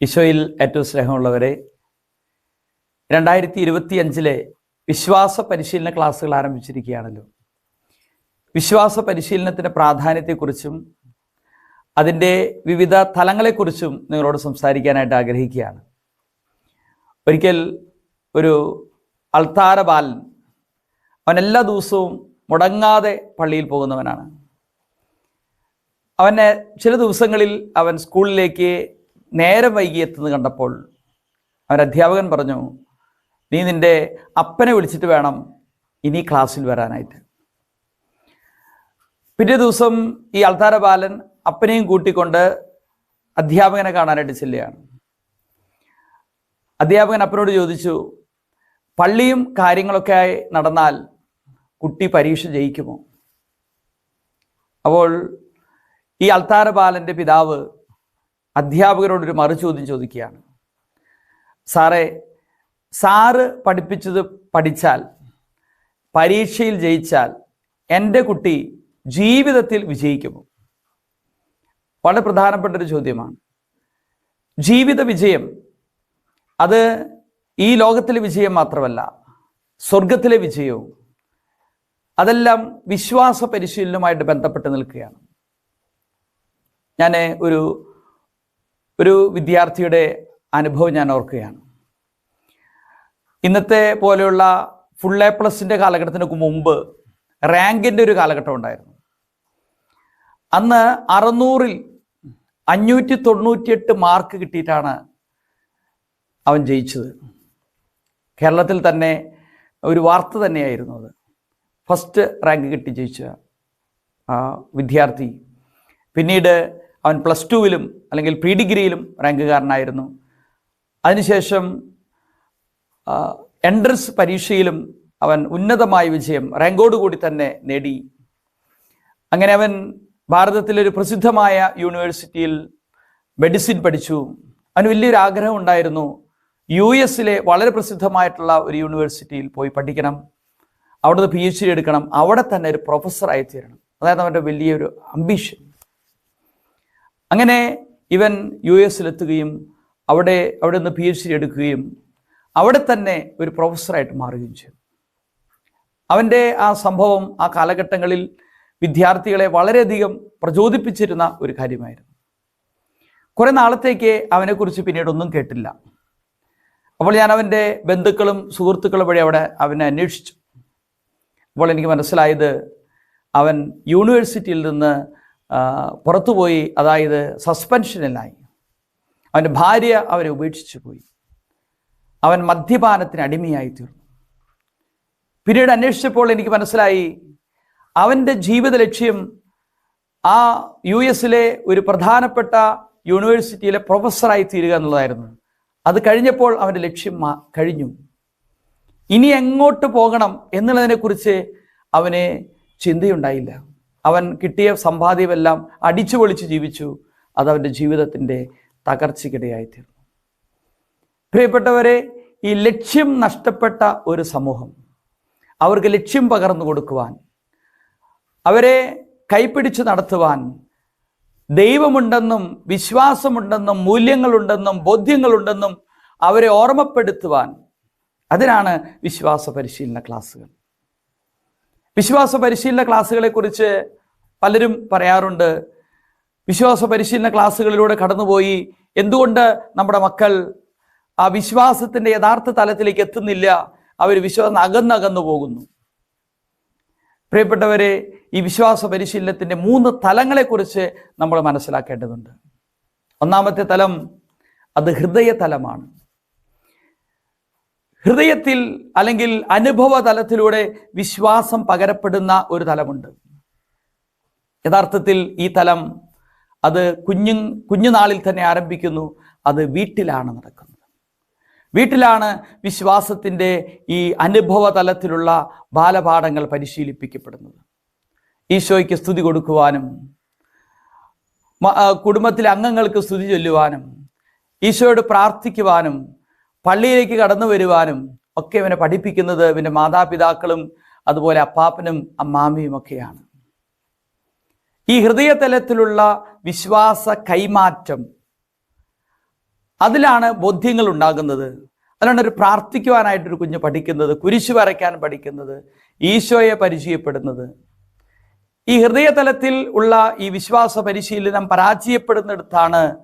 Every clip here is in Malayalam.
ഈശോയിൽ ഏറ്റവും സ്നേഹമുള്ളവരെ രണ്ടായിരത്തി ഇരുപത്തി അഞ്ചിലെ വിശ്വാസ പരിശീലന ക്ലാസ്സുകൾ ആരംഭിച്ചിരിക്കുകയാണല്ലോ. വിശ്വാസ പരിശീലനത്തിന്റെ പ്രാധാന്യത്തെക്കുറിച്ചും അതിന്റെ വിവിധ തലങ്ങളെക്കുറിച്ചും നിങ്ങളോട് സംസാരിക്കാനായിട്ട് ആഗ്രഹിക്കുകയാണ്. ഒരിക്കൽ ഒരു അൾത്താര ബാലൻ അവൻ എല്ലാ ദിവസവും മുടങ്ങാതെ പള്ളിയിൽ പോകുന്നവനാണ്. അവനെ ചില ദിവസങ്ങളിൽ അവൻ സ്കൂളിലേക്ക് നേരം വൈകി എത്തുന്നത് കണ്ടപ്പോൾ അവരധ്യാപകൻ പറഞ്ഞു നീ നിന്റെ അപ്പനെ വിളിച്ചിട്ട് വേണം ഇനി ക്ലാസ്സിൽ വരാനായിട്ട്. പിറ്റേ ദിവസം ഈ അൾത്താര ബാലൻ അപ്പനെയും കൂട്ടിക്കൊണ്ട് അധ്യാപകനെ കാണാനായിട്ട് ചെല്ലുകയാണ്. അധ്യാപകൻ അപ്പനോട് ചോദിച്ചു പള്ളിയും കാര്യങ്ങളൊക്കെ ആയി നടന്നാൽ കുട്ടി പരീക്ഷ ജയിക്കുമോ? അപ്പോൾ ഈ അൾത്താര ബാലന്റെ പിതാവ് അധ്യാപകരോടൊരു മറുചോദ്യം ചോദിക്കുകയാണ്. സാറേ സാറ് പഠിപ്പിച്ചത് പഠിച്ചാൽ പരീക്ഷയിൽ ജയിച്ചാൽ എന്റെ കുട്ടി ജീവിതത്തിൽ വിജയിക്കുമോ? വളരെ പ്രധാനപ്പെട്ട ഒരു ചോദ്യമാണ്. ജീവിത വിജയം അത് ഈ ലോകത്തിലെ വിജയം മാത്രമല്ല സ്വർഗത്തിലെ വിജയവും അതെല്ലാം വിശ്വാസ പരിശീലനവുമായിട്ട് ബന്ധപ്പെട്ട് നിൽക്കുകയാണ്. ഞാൻ ഒരു ഒരു വിദ്യാർത്ഥിയുടെ അനുഭവം ഞാൻ ഓർക്കുകയാണ്. ഇന്നത്തെ പോലെയുള്ള ഫുൾ എ പ്ലസിന്റെ കാലഘട്ടത്തിനൊക്കെ മുമ്പ് റാങ്കിന്റെ ഒരു കാലഘട്ടം ഉണ്ടായിരുന്നു. അന്ന് അറുന്നൂറിൽ അഞ്ഞൂറ്റി തൊണ്ണൂറ്റിയെട്ട് മാർക്ക് കിട്ടിയിട്ടാണ് അവൻ ജയിച്ചത്. കേരളത്തിൽ തന്നെ ഒരു വാർത്ത തന്നെയായിരുന്നു അത്. ഫസ്റ്റ് റാങ്ക് കിട്ടി ജയിച്ച വിദ്യാർത്ഥി. പിന്നീട് അവൻ പ്ലസ് ടുവിലും അല്ലെങ്കിൽ പ്രീ ഡിഗ്രിയിലും റാങ്കുകാരനായിരുന്നു അതിനുശേഷം എൻട്രൻസ് പരീക്ഷയിലും അവൻ ഉന്നതമായ വിജയം റാങ്കോടുകൂടി തന്നെ നേടി. അങ്ങനെ അവൻ ഭാരതത്തിലെ ഒരു പ്രസിദ്ധമായ യൂണിവേഴ്സിറ്റിയിൽ മെഡിസിൻ പഠിച്ചു. അവന് വലിയൊരു ആഗ്രഹം ഉണ്ടായിരുന്നു യു എസിലെ വളരെ പ്രസിദ്ധമായിട്ടുള്ള ഒരു യൂണിവേഴ്സിറ്റിയിൽ പോയി പഠിക്കണം. അവിടുന്ന് പി എച്ച് ഡി എടുക്കണം. അവിടെ തന്നെ ഒരു പ്രൊഫസറായി തീരണം. അതായത് അവന്റെ വലിയൊരു അംബീഷൻ അങ്ങനെ ഇവൻ യു എസിലെത്തുകയും അവിടെ അവിടെ നിന്ന് പി എച്ച് ഡി എടുക്കുകയും അവിടെ തന്നെ ഒരു പ്രൊഫസറായിട്ട് മാറുകയും ചെയ്തു. അവന്റെ ആ സംഭവം ആ കാലഘട്ടങ്ങളിൽ വിദ്യാർത്ഥികളെ വളരെയധികം പ്രചോദിപ്പിച്ചിരുന്ന ഒരു കാര്യമായിരുന്നു. കുറേ നാളത്തേക്ക് അവനെക്കുറിച്ച് പിന്നീട് ഒന്നും കേട്ടില്ല. അപ്പോൾ ഞാൻ അവന്റെ ബന്ധുക്കളും സുഹൃത്തുക്കളും വഴി അവിടെ അവനെ അന്വേഷിച്ചു. അപ്പോൾ എനിക്ക് മനസ്സിലായത് അവൻ യൂണിവേഴ്സിറ്റിയിൽ നിന്ന് പുറത്തുപോയി അതായത് സസ്പെൻഷനിലായി. അവന്റെ ഭാര്യ അവരെ ഉപേക്ഷിച്ചു പോയി. അവൻ മദ്യപാനത്തിന് അടിമയായി തീർന്നു. പിന്നീട് അന്വേഷിച്ചപ്പോൾ എനിക്ക് മനസ്സിലായി അവന്റെ ജീവിത ലക്ഷ്യം ആ യു എസിലെ ഒരു പ്രധാനപ്പെട്ട യൂണിവേഴ്സിറ്റിയിലെ പ്രൊഫസറായി തീരുക എന്നുള്ളതായിരുന്നു. അത് കഴിഞ്ഞപ്പോൾ അവന്റെ ലക്ഷ്യം കഴിഞ്ഞു. ഇനി എങ്ങോട്ട് പോകണം എന്നുള്ളതിനെക്കുറിച്ച് അവന് ചിന്തയുണ്ടായില്ല. അവൻ കിട്ടിയ സമ്പാദ്യമെല്ലാം അടിച്ചു പൊളിച്ച് ജീവിച്ചു. അതവന്റെ ജീവിതത്തിന്റെ തകർച്ചയ്ക്കിടയായിത്തീർന്നു. പ്രിയപ്പെട്ടവരെ ഈ ലക്ഷ്യം നഷ്ടപ്പെട്ട ഒരു സമൂഹം അവർക്ക് ലക്ഷ്യം പകർന്നു കൊടുക്കുവാൻ അവരെ കൈപ്പിടിച്ച് നടത്തുവാൻ ദൈവമുണ്ടെന്നും വിശ്വാസമുണ്ടെന്നും മൂല്യങ്ങളുണ്ടെന്നും ബോധ്യങ്ങളുണ്ടെന്നും അവരെ ഓർമ്മപ്പെടുത്തുവാൻ അതിനാണ് വിശ്വാസ പരിശീലന ക്ലാസ്സുകൾ. വിശ്വാസ പരിശീലന ക്ലാസ്സുകളെക്കുറിച്ച് പലരും പറയാറുണ്ട്. വിശ്വാസ പരിശീലന ക്ലാസ്സുകളിലൂടെ കടന്നുപോയി. എന്തുകൊണ്ട് നമ്മുടെ മക്കൾ ആ വിശ്വാസത്തിന്റെ യഥാർത്ഥ തലത്തിലേക്ക് എത്തുന്നില്ല? അവർ വിശ്വാസം അകന്നകന്നു പോകുന്നു. പ്രിയപ്പെട്ടവരെ ഈ വിശ്വാസ പരിശീലനത്തിന്റെ മൂന്ന് തലങ്ങളെക്കുറിച്ച് നമ്മൾ മനസ്സിലാക്കേണ്ടതുണ്ട്. ഒന്നാമത്തെ തലം അത് ഹൃദയ തലമാണ് ഹൃദയത്തിൽ അല്ലെങ്കിൽ അനുഭവ തലത്തിലൂടെ വിശ്വാസം പകരപ്പെടുന്ന ഒരു തലമുണ്ട്. യഥാർത്ഥത്തിൽ ഈ തലം അത് കുഞ്ഞു കുഞ്ഞുനാളിൽ തന്നെ ആരംഭിക്കുന്നു. അത് വീട്ടിലാണ് നടക്കുന്നത്. വീട്ടിലാണ് വിശ്വാസത്തിന്റെ ഈ അനുഭവ തലത്തിലുള്ള ബാലപാഠങ്ങൾ പരിശീലിപ്പിക്കപ്പെടുന്നത്. ഈശോയ്ക്ക് സ്തുതി കൊടുക്കുവാനും കുടുംബത്തിലെ അംഗങ്ങൾക്ക് സ്തുതി ചൊല്ലുവാനും ഈശോയോട് പ്രാർത്ഥിക്കുവാനും പള്ളിയിലേക്ക് കടന്നു വരുവാനും ഒക്കെ ഇവനെ പഠിപ്പിക്കുന്നത് ഇവന്റെ മാതാപിതാക്കളും അതുപോലെ അപ്പാപ്പനും അമ്മാമിയും ഒക്കെയാണ്. ഈ ഹൃദയതലത്തിലുള്ള വിശ്വാസ കൈമാറ്റം അതിലാണ് ബോധ്യങ്ങൾ ഉണ്ടാകുന്നത്. അതിലാണ് ഒരു പ്രാർത്ഥിക്കുവാനായിട്ടൊരു കുഞ്ഞ് പഠിക്കുന്നത് കുരിശു വരയ്ക്കാൻ പഠിക്കുന്നത് ഈശോയെ പരിചയപ്പെടുന്നത്. ഈ ഹൃദയതലത്തിൽ ഉള്ള ഈ വിശ്വാസ പരിശീലനം പരാജയപ്പെടുന്നിടത്താണ്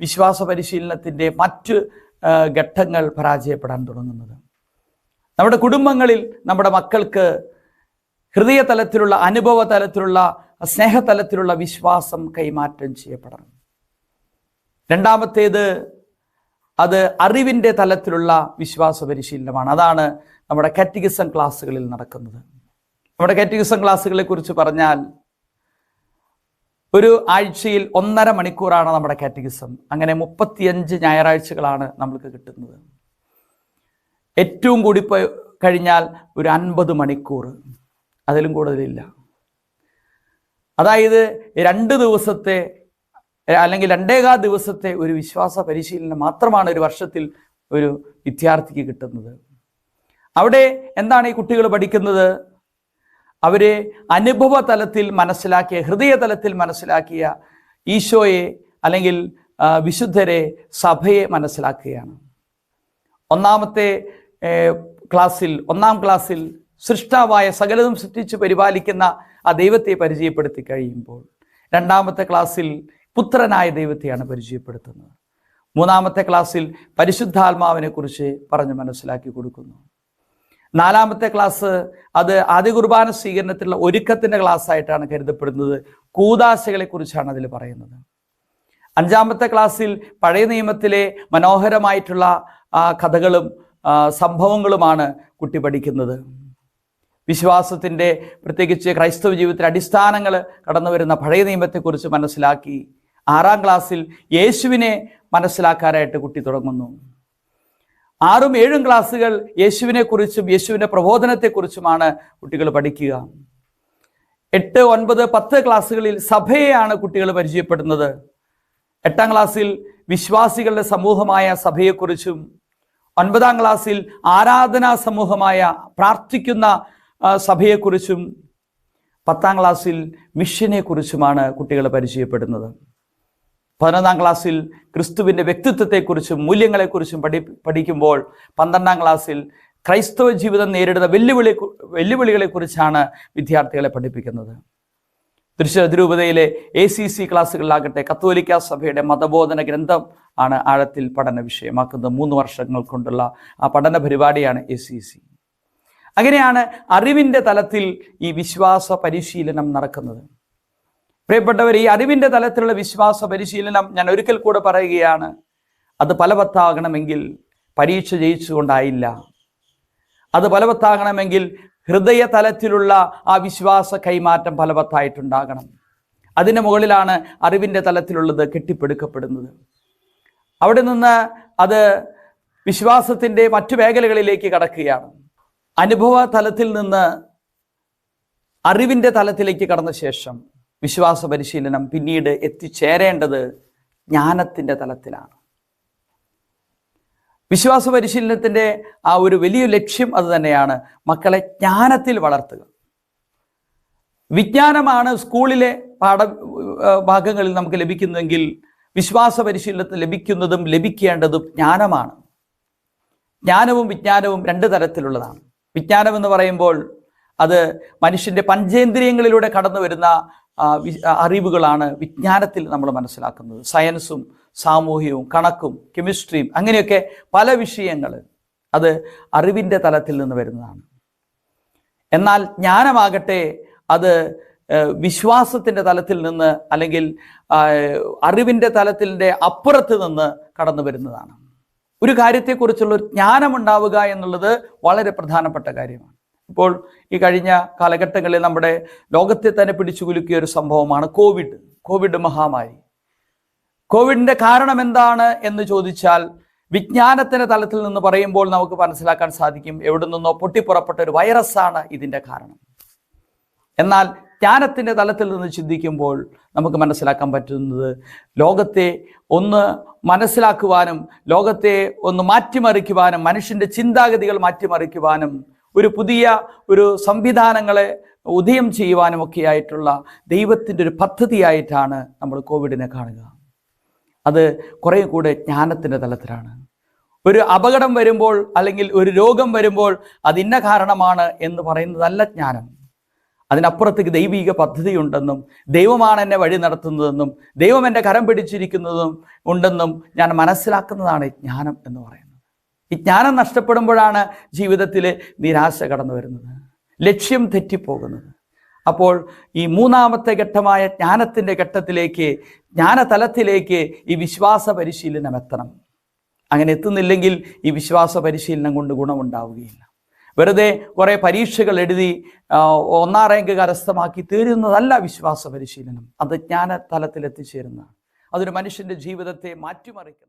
വിശ്വാസ പരിശീലനത്തിന്റെ മറ്റ് ഘട്ടങ്ങൾ പരാജയപ്പെടാൻ തുടങ്ങുന്നത്. നമ്മുടെ കുടുംബങ്ങളിൽ നമ്മുടെ മക്കൾക്ക് ഹൃദയ തലത്തിലുള്ള അനുഭവ തലത്തിലുള്ള സ്നേഹതലത്തിലുള്ള വിശ്വാസം കൈമാറ്റം ചെയ്യപ്പെടണം. രണ്ടാമത്തേത് അത് അറിവിന്റെ തലത്തിലുള്ള വിശ്വാസ പരിശീലനമാണ് അതാണ് നമ്മുടെ കാറ്റഗിസം ക്ലാസ്സുകളിൽ നടക്കുന്നത്. നമ്മുടെ കാറ്റഗിസം ക്ലാസ്സുകളെ കുറിച്ച് പറഞ്ഞാൽ ഒരു ആഴ്ചയിൽ ഒന്നര മണിക്കൂറാണ് നമ്മുടെ കാറ്റഗിസം. അങ്ങനെ മുപ്പത്തിയഞ്ച് ഞായറാഴ്ചകളാണ് നമ്മൾക്ക് കിട്ടുന്നത്. ഏറ്റവും കൂടി കഴിഞ്ഞാൽ ഒരു അൻപത് മണിക്കൂർ. അതിലും കൂടുതലില്ല. അതായത് രണ്ട് ദിവസത്തെ അല്ലെങ്കിൽ രണ്ടേകാ ദിവസത്തെ ഒരു വിശ്വാസ പരിശീലനം മാത്രമാണ് ഒരു വർഷത്തിൽ ഒരു വിദ്യാർത്ഥിക്ക് കിട്ടുന്നത്. അവിടെ എന്താണ് ഈ കുട്ടികൾ പഠിക്കുന്നത്? അവരെ അനുഭവ തലത്തിൽ മനസ്സിലാക്കിയ ഹൃദയ തലത്തിൽ മനസ്സിലാക്കിയ ഈശോയെ അല്ലെങ്കിൽ വിശുദ്ധരെ സഭയെ മനസ്സിലാക്കുകയാണ്. ഒന്നാമത്തെ ക്ലാസ്സിൽ ഒന്നാം ക്ലാസ്സിൽ സൃഷ്ടാവായ സകലതും സൃഷ്ടിച്ച് പരിപാലിക്കുന്ന ആ ദൈവത്തെ പരിചയപ്പെടുത്തി കഴിയുമ്പോൾ രണ്ടാമത്തെ ക്ലാസ്സിൽ പുത്രനായ ദൈവത്തെയാണ് പരിചയപ്പെടുത്തുന്നത്. മൂന്നാമത്തെ ക്ലാസ്സിൽ പരിശുദ്ധാത്മാവിനെ കുറിച്ച് പറഞ്ഞ് മനസ്സിലാക്കി കൊടുക്കുന്നു. നാലാമത്തെ ക്ലാസ് അത് ആദ്യ കുർബാന സ്വീകരണത്തിലുള്ള ഒരുക്കത്തിന്റെ ക്ലാസ് ആയിട്ടാണ് കരുതപ്പെടുന്നത്. കൂതാശകളെ കുറിച്ചാണ് അതിൽ പറയുന്നത്. അഞ്ചാമത്തെ ക്ലാസ്സിൽ പഴയ നിയമത്തിലെ മനോഹരമായിട്ടുള്ള കഥകളും സംഭവങ്ങളുമാണ് കുട്ടി പഠിക്കുന്നത്. വിശ്വാസത്തിന്റെ പ്രത്യേകിച്ച് ക്രൈസ്തവ ജീവിതത്തിലെ അടിസ്ഥാനങ്ങൾ കടന്നു വരുന്ന പഴയ നിയമത്തെക്കുറിച്ച് മനസ്സിലാക്കി ആറാം ക്ലാസ്സിൽ യേശുവിനെ മനസ്സിലാക്കാനായിട്ട് കുട്ടി തുടങ്ങുന്നു. ആറും ഏഴും ക്ലാസ്സുകൾ യേശുവിനെ കുറിച്ചും യേശുവിന്റെ പ്രബോധനത്തെക്കുറിച്ചുമാണ് കുട്ടികൾ പഠിക്കുക. എട്ട് ഒൻപത് പത്ത് ക്ലാസ്സുകളിൽ സഭയെയാണ് കുട്ടികൾ പരിചയപ്പെടുന്നത്. എട്ടാം ക്ലാസ്സിൽ വിശ്വാസികളുടെ സമൂഹമായ സഭയെക്കുറിച്ചും ഒൻപതാം ക്ലാസ്സിൽ ആരാധനാ സമൂഹമായ പ്രാർത്ഥിക്കുന്ന സഭയെക്കുറിച്ചും പത്താം ക്ലാസ്സിൽ മിഷനെ കുറിച്ചുമാണ് കുട്ടികൾ പരിചയപ്പെടുന്നത്. പതിനൊന്നാം ക്ലാസ്സിൽ ക്രിസ്തുവിന്റെ വ്യക്തിത്വത്തെക്കുറിച്ചും മൂല്യങ്ങളെക്കുറിച്ചും പഠി പഠിക്കുമ്പോൾ പന്ത്രണ്ടാം ക്ലാസ്സിൽ ക്രൈസ്തവ ജീവിതം നേരിടുന്ന വെല്ലുവിളി വെല്ലുവിളികളെക്കുറിച്ചാണ് വിദ്യാർത്ഥികളെ പഠിപ്പിക്കുന്നത്. തൃശ്ശൂർ അതിരൂപതയിലെ എ സി സി ക്ലാസ്സുകളിലാകട്ടെ കത്തോലിക്ക സഭയുടെ മതബോധന ഗ്രന്ഥം ആണ് ആഴത്തിൽ പഠന വിഷയമാക്കുന്നത്. മൂന്ന് വർഷങ്ങൾ കൊണ്ടുള്ള ആ പഠന പരിപാടിയാണ് എ സി സി അങ്ങനെയാണ് അറിവിന്റെ തലത്തിൽ ഈ വിശ്വാസ പരിശീലനം നടക്കുന്നത്. പ്രിയപ്പെട്ടവർ ഈ അറിവിന്റെ തലത്തിലുള്ള വിശ്വാസ പരിശീലനം ഞാൻ ഒരിക്കൽ കൂടെ പറയുകയാണ്. അത് ഫലവത്താകണമെങ്കിൽ പരീക്ഷ ജയിച്ചുകൊണ്ടായില്ല. അത് ഫലവത്താകണമെങ്കിൽ ഹൃദയ തലത്തിലുള്ള ആ വിശ്വാസ കൈമാറ്റം ഫലവത്തായിട്ടുണ്ടാകണം. അതിന്റെ മുകളിലാണ് അറിവിന്റെ തലത്തിലുള്ളത് കെട്ടിപ്പടുക്കപ്പെടുന്നത്. അവിടെ നിന്ന് അത് വിശ്വാസത്തിന്റെ മറ്റു മേഖലകളിലേക്ക് കടക്കുകയാണ്. അനുഭവ തലത്തിൽ നിന്ന് അറിവിന്റെ തലത്തിലേക്ക് കടന്ന ശേഷം വിശ്വാസ പരിശീലനം പിന്നീട് എത്തിച്ചേരേണ്ടത് ജ്ഞാനത്തിന്റെ തലത്തിലാണ്. വിശ്വാസ പരിശീലനത്തിന്റെ ആ ഒരു വലിയ ലക്ഷ്യം അത് തന്നെയാണ്. മക്കളെ ജ്ഞാനത്തിൽ വളർത്തുക. വിജ്ഞാനമാണ് സ്കൂളിലെ പാഠ ഭാഗങ്ങളിൽ നമുക്ക് ലഭിക്കുന്നതെങ്കിൽ വിശ്വാസ പരിശീലനത്തിൽ ലഭിക്കുന്നതും ലഭിക്കേണ്ടതും ജ്ഞാനമാണ്. ജ്ഞാനവും വിജ്ഞാനവും രണ്ട് തരത്തിലുള്ളതാണ്. വിജ്ഞാനം എന്ന് പറയുമ്പോൾ അത് മനുഷ്യന്റെ പഞ്ചേന്ദ്രിയങ്ങളിലൂടെ കടന്നു വരുന്ന അറിവുകളാണ് വിജ്ഞാനത്തിൽ നമ്മൾ മനസ്സിലാക്കുന്നത്. സയൻസും സാമൂഹ്യവും കണക്കും കെമിസ്ട്രിയും അങ്ങനെയൊക്കെ പല വിഷയങ്ങൾ അത് അറിവിന്റെ തലത്തിൽ നിന്ന് വരുന്നതാണ്. എന്നാൽ ജ്ഞാനമാകട്ടെ അത് വിശ്വാസത്തിന്റെ തലത്തിൽ നിന്ന് അല്ലെങ്കിൽ അറിവിന്റെ തലത്തിന്റെ അപ്പുറത്ത് നിന്ന് കടന്നു വരുന്നതാണ്. ഒരു കാര്യത്തെക്കുറിച്ചുള്ള ജ്ഞാനമുണ്ടാവുക എന്നുള്ളത് വളരെ പ്രധാനപ്പെട്ട കാര്യമാണ്. ഇപ്പോൾ ഈ കഴിഞ്ഞ കാലഘട്ടങ്ങളിൽ നമ്മുടെ ലോകത്തെ തന്നെ പിടിച്ചു കുലുക്കിയ ഒരു സംഭവമാണ് കോവിഡ് കോവിഡ് മഹാമാരി. കോവിഡിന്റെ കാരണം എന്താണ് എന്ന് ചോദിച്ചാൽ വിജ്ഞാനത്തിന്റെ തലത്തിൽ നിന്ന് പറയുമ്പോൾ നമുക്ക് മനസ്സിലാക്കാൻ സാധിക്കും എവിടെ നിന്നോ പൊട്ടിപ്പുറപ്പെട്ട ഒരു വൈറസാണ് ഇതിന്റെ കാരണം. എന്നാൽ ജ്ഞാനത്തിന്റെ തലത്തിൽ നിന്ന് ചിന്തിക്കുമ്പോൾ നമുക്ക് മനസ്സിലാക്കാൻ പറ്റുന്നത് ലോകത്തെ ഒന്ന് മനസ്സിലാക്കുവാനും ലോകത്തെ ഒന്ന് മാറ്റിമറിക്കുവാനും മനുഷ്യന്റെ ചിന്താഗതികൾ മാറ്റിമറിക്കുവാനും ഒരു പുതിയ ഒരു സംവിധാനങ്ങളെ ഉദയം ചെയ്യുവാനും ഒക്കെയായിട്ടുള്ള ദൈവത്തിന്റെ ഒരു പദ്ധതിയായിട്ടാണ് നമ്മൾ കോവിഡിനെ കാണുക. അത് കുറേ കൂടെ ജ്ഞാനത്തിന്റെ തലത്തിലാണ്. ഒരു അപകടം വരുമ്പോൾ അല്ലെങ്കിൽ ഒരു രോഗം വരുമ്പോൾ അതിന്ന കാരണമാണ് എന്ന് പറയുന്നതല്ല ജ്ഞാനം. അതിനപ്പുറത്തേക്ക് ദൈവിക പദ്ധതിയുണ്ടെന്നും ദൈവമാണ് എന്നെ വഴി നടത്തുന്നതെന്നും ദൈവം എന്റെ കരം പിടിച്ചിരിക്കുന്നതും ഉണ്ടെന്നും ഞാൻ മനസ്സിലാക്കുന്നതാണ് ജ്ഞാനം എന്ന് പറയുന്നത്. ഈ ജ്ഞാനം നഷ്ടപ്പെടുമ്പോഴാണ് ജീവിതത്തിൽ നിരാശ കടന്നു വരുന്നത്. ലക്ഷ്യം തെറ്റിപ്പോകുന്നത്. അപ്പോൾ ഈ മൂന്നാമത്തെ ഘട്ടമായ ജ്ഞാനത്തിന്റെ ഘട്ടത്തിലേക്ക് ജ്ഞാനതലത്തിലേക്ക് ഈ വിശ്വാസ പരിശീലനം എത്തണം. അങ്ങനെ എത്തുന്നില്ലെങ്കിൽ ഈ വിശ്വാസ പരിശീലനം കൊണ്ട് ഗുണമുണ്ടാവുകയില്ല. വെറുതെ കുറേ പരീക്ഷകൾ എഴുതി ഒന്നാം റാങ്ക് കരസ്ഥമാക്കി തീരുന്നതല്ല വിശ്വാസ പരിശീലനം. അത് ജ്ഞാന അതൊരു മനുഷ്യന്റെ ജീവിതത്തെ മാറ്റിമറിക്കുന്നു.